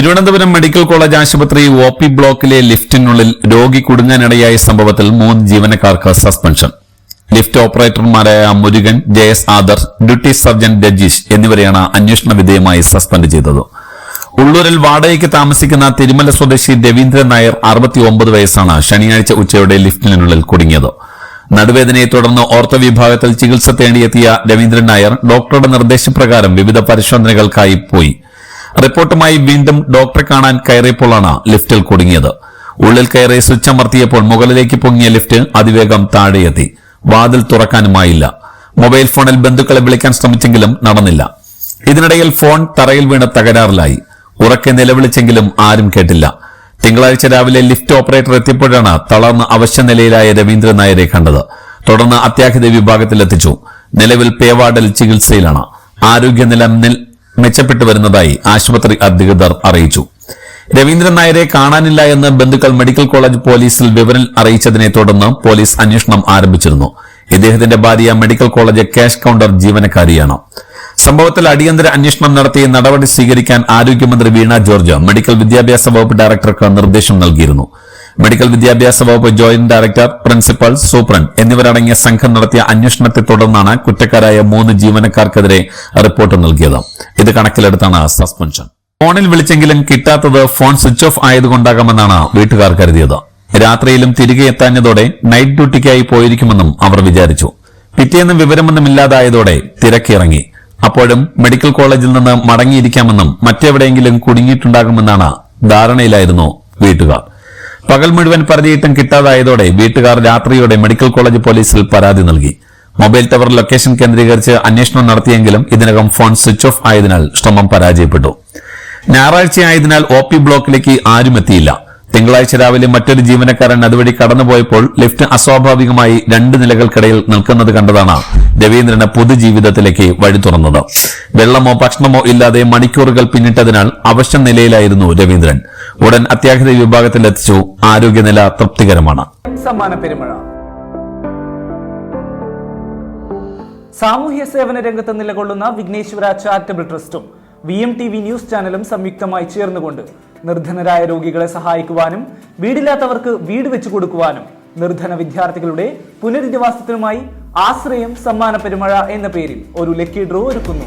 Thiruvananthapuram medical college ആശുപത്രി O P ബ്ലോക്കിലെ ലിഫ്റ്റിനുള്ളിൽ രോഗി കുടുങ്ങാനിടയായ സംഭവത്തിൽ മൂന്ന് ജീവനക്കാർക്ക് സസ്പെൻഷൻ. ലിഫ്റ്റ് ഓപ്പറേറ്റർമാരായ മുരുകൻ ജെ എസ് ആദർ ഡ്യൂട്ടി സർജൻ രജീഷ് എന്നിവരെയാണ് അന്വേഷണ വിധേയമായി സസ്പെൻഡ് ചെയ്തത്. ഉള്ളൂരിൽ വാടകയ്ക്ക് താമസിക്കുന്ന തിരുമല സ്വദേശി രവീന്ദ്രൻ നായർ അറുപത്തിയൊമ്പത് വയസ്സാണ് ശനിയാഴ്ച ഉച്ചയോടെ ലിഫ്റ്റിനുള്ളിൽ കുടുങ്ങിയത്. നടുവേദനയെ തുടർന്ന് ഓർത്തോ വിഭാഗത്തിൽ ചികിത്സ തേടിയെത്തിയ രവീന്ദ്രൻ നായർ ഡോക്ടറുടെ നിർദ്ദേശപ്രകാരം വിവിധ പരിശോധനകൾക്കായി പോയി. റിപ്പോർട്ടുമായി വീണ്ടും ഡോക്ടറെ കാണാൻ കയറിയപ്പോഴാണ് ലിഫ്റ്റിൽ കുടുങ്ങിയത്. ഉള്ളിൽ കയറി സ്വിച്ച് അമർത്തിയപ്പോൾ മുകളിലേക്ക് പൊങ്ങിയ ലിഫ്റ്റ് അതിവേഗം താഴെയെത്തി. വാതിൽ തുറക്കാനുമായില്ല. മൊബൈൽ ഫോണിൽ ബന്ധുക്കളെ വിളിക്കാൻ ശ്രമിച്ചെങ്കിലും നടന്നില്ല. ഇതിനിടയിൽ ഫോൺ തറയിൽ വീണ് തകരാറിലായി. ഉറക്കെ നിലവിളിച്ചെങ്കിലും ആരും കേട്ടില്ല. തിങ്കളാഴ്ച രാവിലെ ലിഫ്റ്റ് ഓപ്പറേറ്റർ എത്തിയപ്പോഴാണ് തളർന്ന് അവശ്യ നിലയിലായ രവീന്ദ്രൻ നായരെ കണ്ടത്. തുടർന്ന് അത്യാഹിത വിഭാഗത്തിൽ എത്തിച്ചു നിലവിൽ പേവാർഡിൽ ചികിത്സയിലാണ്. ആരോഗ്യനില മെച്ചപ്പെട്ടു വരുന്നതായി ആശുപത്രി അധികൃതർ അറിയിച്ചു. രവീന്ദ്രൻ നായരെ കാണാനില്ല എന്ന് ബന്ധുക്കൾ മെഡിക്കൽ കോളേജ് പോലീസിൽ വിവരം അറിയിച്ചതിനെ തുടർന്ന് പോലീസ് അന്വേഷണം ആരംഭിച്ചിരുന്നു. ഇദ്ദേഹത്തിന്റെ ഭാര്യ മെഡിക്കൽ കോളേജ് ക്യാഷ് കൌണ്ടർ ജീവനക്കാരിയാണ്. സംഭവത്തിൽ അടിയന്തര അന്വേഷണം നടത്തി നടപടി സ്വീകരിക്കാൻ ആരോഗ്യമന്ത്രി വീണ ജോർജ് മെഡിക്കൽ വിദ്യാഭ്യാസ വകുപ്പ് ഡയറക്ടർക്ക് നിർദ്ദേശം നൽകിയിരുന്നു. മെഡിക്കൽ വിദ്യാഭ്യാസ വകുപ്പ് ജോയിന്റ് ഡയറക്ടർ പ്രിൻസിപ്പൽ സൂപ്രണ്ട് എന്നിവരടങ്ങിയ സംഘം നടത്തിയ അന്വേഷണത്തെ തുടർന്നാണ് കുറ്റക്കാരായ മൂന്ന് ജീവനക്കാർക്കെതിരെ റിപ്പോർട്ട് നൽകിയത്. ഇത് കണക്കിലെടുത്താണ് സസ്പെൻഷൻ. ഫോണിൽ വിളിച്ചെങ്കിലും കിട്ടാത്തത് ഫോൺ സ്വിച്ച് ഓഫ് ആയതുകൊണ്ടാകാമെന്നാണ് വീട്ടുകാർ കരുതിയത്. രാത്രിയിലും തിരികെ എത്താഞ്ഞതോടെ നൈറ്റ് ഡ്യൂട്ടിക്കായി പോയിരിക്കുമെന്നും അവർ വിചാരിച്ചു. പിറ്റേന്ന് വിവരമൊന്നുമില്ലാതായതോടെ തിരക്കിറങ്ങി. അപ്പോഴും മെഡിക്കൽ കോളേജിൽ നിന്ന് മടങ്ങിയിരിക്കാമെന്നും മറ്റെവിടെയെങ്കിലും കുടുങ്ങിയിട്ടുണ്ടാകുമെന്നാണ് ധാരണയിലായിരുന്നു വീട്ടുകാർ. പകൽ മുഴുവൻ പരതിയിട്ടും കിട്ടാതായതോടെ വീട്ടുകാർ രാത്രിയോടെ മെഡിക്കൽ കോളേജ് പോലീസിൽ പരാതി നൽകി. മൊബൈൽ ടവർ ലൊക്കേഷൻ കേന്ദ്രീകരിച്ച് അന്വേഷണം നടത്തിയെങ്കിലും ഇതിനകം ഫോൺ സ്വിച്ച് ഓഫ് ആയതിനാൽ ശ്രമം പരാജയപ്പെട്ടു. ഞായറാഴ്ചയായതിനാൽ ഒ പി ബ്ലോക്കിലേക്ക് ആരും എത്തിയില്ല. തിങ്കളാഴ്ച രാവിലെ മറ്റൊരു ജീവനക്കാരൻ അതുവഴി കടന്നുപോയപ്പോൾ ലിഫ്റ്റ് അസ്വാഭാവികമായി രണ്ട് നിലകൾക്കിടയിൽ നിൽക്കുന്നത് കണ്ടതാണ് രവീന്ദ്രന് പൊതുജീവിതത്തിലേക്ക് വഴി തുറന്നത്. വെള്ളമോ ഭക്ഷണമോ ഇല്ലാതെ മണിക്കൂറുകൾ പിന്നിട്ടതിനാൽ അവശ്യ നിലയിലായിരുന്നു രവീന്ദ്രൻ. ഉടൻ അത്യാഹിത വിഭാഗത്തിൽ എത്തിച്ചു. ആരോഗ്യനില തൃപ്തികരമാണ്. സമ്മാന പെരുമഴ. സാമൂഹ്യ സേവന രംഗത്ത് നിലകൊള്ളുന്ന Vighneshwara charitable ട്രസ്റ്റും V M T V news ചാനലും സംയുക്തമായി ചേർന്നുകൊണ്ട് നിർധനരായ രോഗികളെ സഹായിക്കുവാനും വീടില്ലാത്തവർക്ക് വീട് വെച്ചു കൊടുക്കുവാനും നിർധന വിദ്യാർത്ഥികളുടെ പുനരധിവാസത്തിനുമായി ആശ്രയം സമ്മാന പെരുമഴ എന്ന പേരിൽ ഒരു ലക്കി ഡ്രോ ഒരുക്കുന്നു.